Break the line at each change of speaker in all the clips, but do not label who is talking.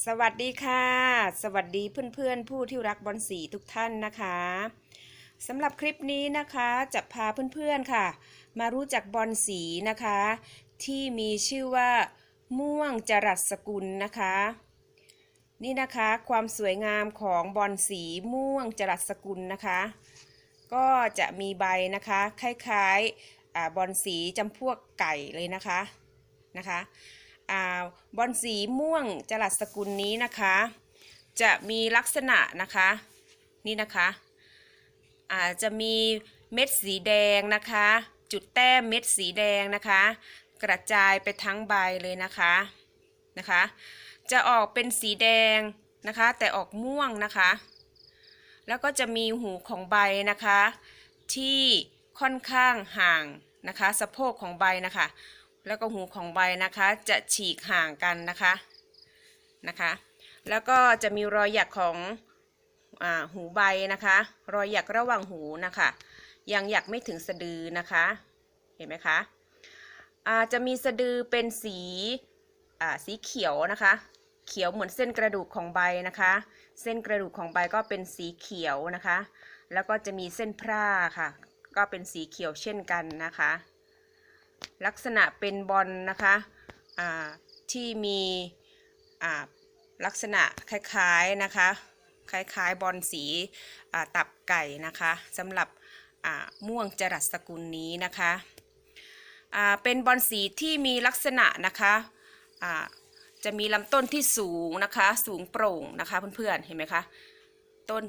สวัสดีค่ะ สวัสดีเพื่อนๆ ผู้ที่รักบอลสีทุกท่านนะคะสำหรับคลิปนี้นะคะจะพาเพื่อนๆค่ะ มารู้จักบอลสีนะคะ ที่มีชื่อว่า ม่วงจรัสสกุลนะคะ นี่นะคะความสวยงามของบอลสีม่วงจรัสสกุลนะคะ ก็จะมีใบนะคะคล้ายๆอบอลสีจำพวกไก่เลยนะคะนะคะ บอลสีม่วงจรัสสกุลนี้นะคะ จะมีลักษณะนะคะนี่นะคะอ่าจะมีเม็ดสีแดงนะคะ จุดแต้มเม็ดสีแดงนะคะ กระจายไปทั้งใบเลยนะคะนะคะ จะออกเป็นสีแดงนะคะ แต่ออกม่วงนะคะ แล้วก็จะมีหูของใบนะคะ ที่ค่อนข้างห่างนะคะ สะโพกของใบนะคะ แล้วก็หูของใบนะคะจะฉีกห่างกันนะคะนะคะ แล้วก็จะมีรอยหยักของอาหูใบนะคะ รอยหยักระหว่างหูนะคะ ยังหยักไม่ถึงสะดือนะคะ เห็นไหมคะอ่าจะมีสะดือเป็นสีอ่าสีเขียวนะคะ เขียวเหมือนเส้นกระดูกของใบนะคะ เส้นกระดูกของใบก็เป็นสีเขียวนะคะ แล้วก็จะมีเส้นพร่าค่ะ ก็เป็นสีเขียวเช่นกันนะคะ ลักษณะเป็นบอลนะคะที่มีลักษณะคล้ายๆนะคะ คล้ายๆบอลสีตับไก่นะคะสำหรับม่วงจรัสสกุลนี้นะคะเป็นบอลสีที่มีลักษณะนะคะจะมีลำต้นที่สูงนะคะสูงโปร่งนะคะเพื่อนๆเห็นไหมคะต้น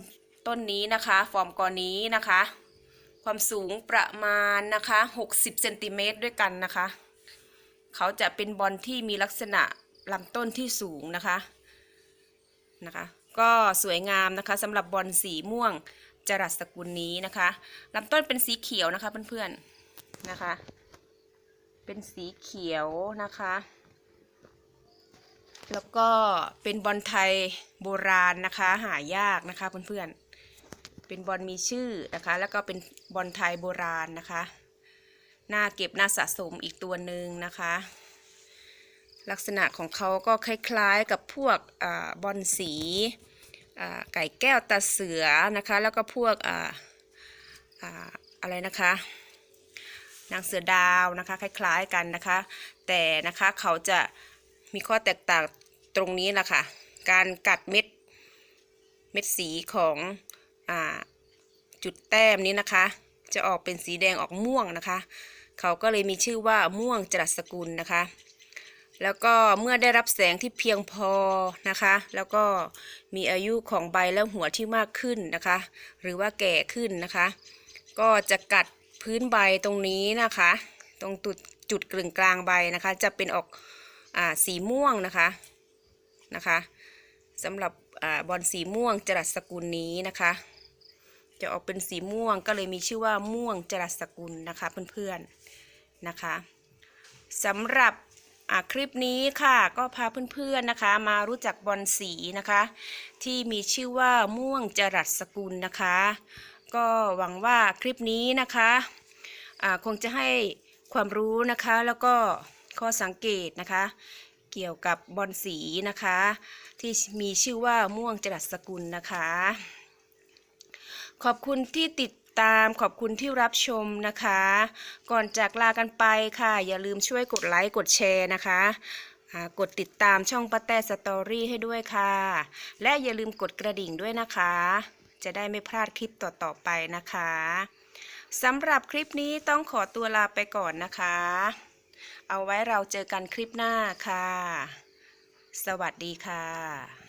ต้นนี้นะคะ ฟอร์มกอนี้นะคะ ความสูงประมาณนะคะ60เซนติเมตรด้วยกันนะคะ เขาจะเป็นบอลที่มีลักษณะลำต้นที่สูงนะคะนะคะก็สวยงามนะคะสำหรับบอลสีม่วงจรัสสกุลนี้นะคะลำต้นเป็นสีเขียวนะคะเพื่อนๆนะคะ เป็นสีเขียวนะคะ แล้วก็เป็นบอลไทยโบราณนะคะ หายากนะคะเพื่อนๆ เป็นบอลมีชื่อนะคะ แล้วก็เป็นบอลไทยโบราณนะคะน่าเก็บน่าสะสมอีกตัวหนึ่งนะคะ ลักษณะของเขาก็คล้ายๆกับพวกอบอลสีอ่าไก่แก้วตาเสือนะคะ แล้วก็พวกอออะไรนะคะนางเสือดาวนะคะคล้าย ๆกันนะคะ แต่นะคะเขาจะมีข้อแตกต่างตรงนี้แหละค่ะการกัดเม็ดเม็ดสีของ จุดแต้มนี้นะคะ จะออกเป็นสีแดงออกม่วงนะคะ เขาก็เลยมีชื่อว่าม่วงจรัสสกุลนะคะ แล้วก็เมื่อได้รับแสงที่เพียงพอนะคะ แล้วก็มีอายุของใบและหัวที่มากขึ้นนะคะ หรือว่าแก่ขึ้นนะคะ ก็จะกัดพื้นใบตรงนี้นะคะ ตรงจุดจุดกลึงกลางใบนะคะ จะเป็นออกอาสีม่วงนะคะนะคะสำหรับอาบอลสีม่วงจรัสกุลนี้นะคะ จะออกเป็นสีม่วงก็เลยมีชื่อว่าม่วงจรัสสกุลนะคะเพื่อนๆนะคะสำหรับคลิปนี้ค่ะก็พาเพื่อนๆนะคะ มารู้จักบอลสีนะคะ ที่มีชื่อว่าม่วงจรัสสกุลนะคะ ก็หวังว่าคลิปนี้นะคะคงจะให้ความรู้นะคะแล้วก็ข้อสังเกตนะคะ เกี่ยวกับบอลสีนะคะ ที่มีชื่อว่าม่วงจรัสกุลนะคะ ขอบคุณที่ติดตามขอบคุณที่รับชมนะคะ ก่อนจากลากันไปค่ะ อย่าลืมช่วยกดไลค์กดแชร์นะคะกดติดตามช่องป้าแต่สตอรี่ให้ด้วยค่ะ และอย่าลืมกดกระดิ่งด้วยนะคะ จะได้ไม่พลาดคลิปต่อๆไปนะคะสำหรับคลิปนี้ต้องขอตัวลาไปก่อนนะคะ เอาไว้เราเจอกันคลิปหน้าค่ะ สวัสดีค่ะ